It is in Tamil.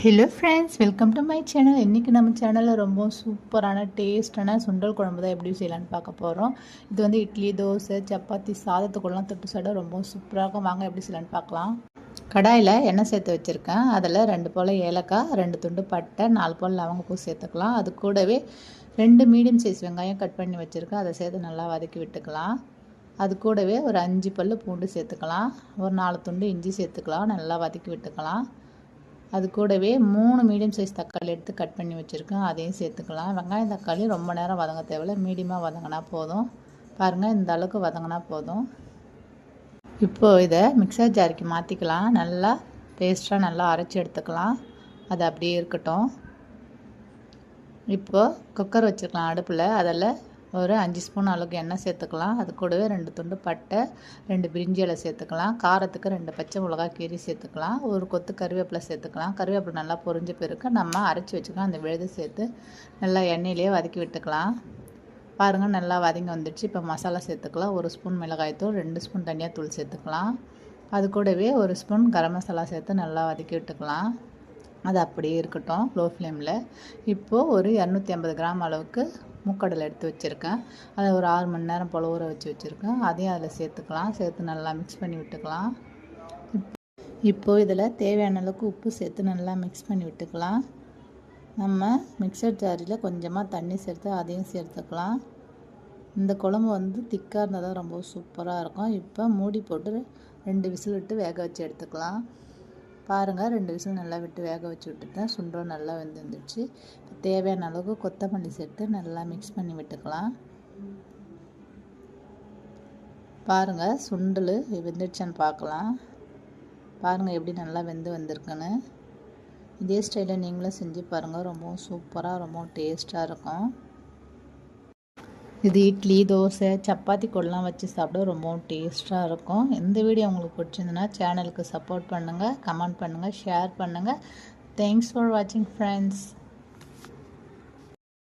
Hello friends welcome to my channel இன்றைக்கி நம்ம சேனலில் ரொம்ப சூப்பரான டேஸ்டான சுண்டல் குழம்பு தான் எப்படி செய்யலான்னு பார்க்க போகிறோம் இது வந்து இட்லி தோசை சப்பாத்தி சாதத்துக்குள்ளலாம் தொட்டு சாட ரொம்ப சூப்பராக இருக்கும். வாங்க எப்படி செய்யலான்னு பார்க்கலாம். கடாயில் எண்ணெய் சேர்த்து வச்சுருக்கேன். அதில் ரெண்டு போல் ஏலக்காய் ரெண்டு துண்டு பட்டை நாலு போல் லவங்கப்பூ சேர்த்துக்கலாம். அது கூடவே ரெண்டு மீடியம் சைஸ் வெங்காயம் கட் பண்ணி வச்சுருக்கேன். அதை சேர்த்து நல்லா வதக்கி விட்டுக்கலாம். அது கூடவே ஒரு அஞ்சு பல் பூண்டு சேர்த்துக்கலாம். ஒரு நாலு துண்டு இஞ்சி சேர்த்துக்கலாம். நல்லா வதக்கி விட்டுக்கலாம். அது கூடவே மூணு மீடியம் சைஸ் தக்காளி எடுத்து கட் பண்ணி வச்சுருக்கேன். அதையும் சேர்த்துக்கலாம். வெங்காயம் தக்காளி ரொம்ப நேரம் வதங்க தேவையில்ல. மீடியமாக வதங்கினா போதும். பாருங்கள் இந்த அளவுக்கு வதங்கினா போதும். இப்போது இதை மிக்சர் ஜாருக்கு மாற்றிக்கலாம் நல்லா பேஸ்ட்டாக நல்லா அரைச்சி எடுத்துக்கலாம். அது அப்படியே இருக்கட்டும். இப்போது குக்கர் வச்சுக்கலாம் அடுப்பில். அதில் ஒரு அஞ்சு ஸ்பூன் அளவுக்கு எண்ணெய் சேர்த்துக்கலாம். அது கூடவே ரெண்டு துண்டு பட்டை ரெண்டு பிரிஞ்சி இலை சேர்த்துக்கலாம். காரத்துக்கு ரெண்டு பச்சை மிளகா கீரி சேர்த்துக்கலாம். ஒரு கொத்து கருவேப்பிலை சேர்த்துக்கலாம். கருவேப்பிலை நல்லா பொரிஞ்ச பிறகு நம்ம அரைச்சி வச்சுக்கலாம். அந்த விழுது சேர்த்து நல்லா எண்ணெயிலேயே வதக்கி விட்டுக்கலாம். பாருங்கள் நல்லா வதங்கி வந்துடுச்சு. இப்போ மசாலா சேர்த்துக்கலாம். ஒரு ஸ்பூன் மிளகாய்த்தூள் ரெண்டு ஸ்பூன் தனியாக தூள் சேர்த்துக்கலாம். அது கூடவே ஒரு ஸ்பூன் கரம் மசாலா சேர்த்து நல்லா வதக்கி விட்டுக்கலாம். அது அப்படியே இருக்கட்டும் லோ. ஃப்ளேமில் இப்போது ஒரு இரநூத்தி ஐம்பது கிராம் அளவுக்கு மூக்கடலை எடுத்து வச்சுருக்கேன். அதை ஒரு ஆறு மணி நேரம் போல் ஊற வச்சு வச்சுருக்கேன். அதையும் அதில் சேர்த்துக்கலாம். சேர்த்து நல்லா மிக்ஸ் பண்ணி விட்டுக்கலாம். இப்போது இதில் தேவையான அளவுக்கு உப்பு சேர்த்து நல்லா மிக்ஸ் பண்ணி விட்டுக்கலாம். நம்ம மிக்சர் ஜாரியில் கொஞ்சமாக தண்ணி சேர்த்து அதையும் சேர்த்துக்கலாம். இந்த குழம்பு வந்து திக்காக இருந்தால் தான் ரொம்ப சூப்பராக இருக்கும். இப்போ மூடி போட்டு ரெண்டு விசில் விட்டு வேக வச்சு எடுத்துக்கலாம். பாருங்கள் ரெண்டு விசில் நல்லா விட்டு வேக வச்சு விட்டுட்டேன். சுண்டல் நல்லா வெந்துருந்துச்சு. தேவையான அளவுக்கு கொத்தமல்லி சேர்த்து நல்லா மிக்ஸ் பண்ணி விட்டுக்கலாம். பாருங்கள் சுண்டல் வெந்துடுச்சான்னு பார்க்கலாம். பாருங்கள் எப்படி நல்லா வெந்து வந்திருக்குன்னு. இதே ஸ்டைலில் நீங்களும் செஞ்சு பாருங்கள் ரொம்பவும் சூப்பராக ரொம்பவும் டேஸ்ட்டாக இருக்கும். இது இட்லி தோசை சப்பாத்தி கூடலாம் வச்சு சாப்பிட ரொம்பவும் டேஸ்ட்டாக இருக்கும். இந்த வீடியோ உங்களுக்கு பிடிச்சிருந்துன்னா சேனலுக்கு சப்போர்ட் பண்ணுங்கள் கமெண்ட் பண்ணுங்கள் ஷேர் பண்ணுங்கள் தேங்க்ஸ் ஃபார் வாட்சிங் ஃப்ரெண்ட்ஸ்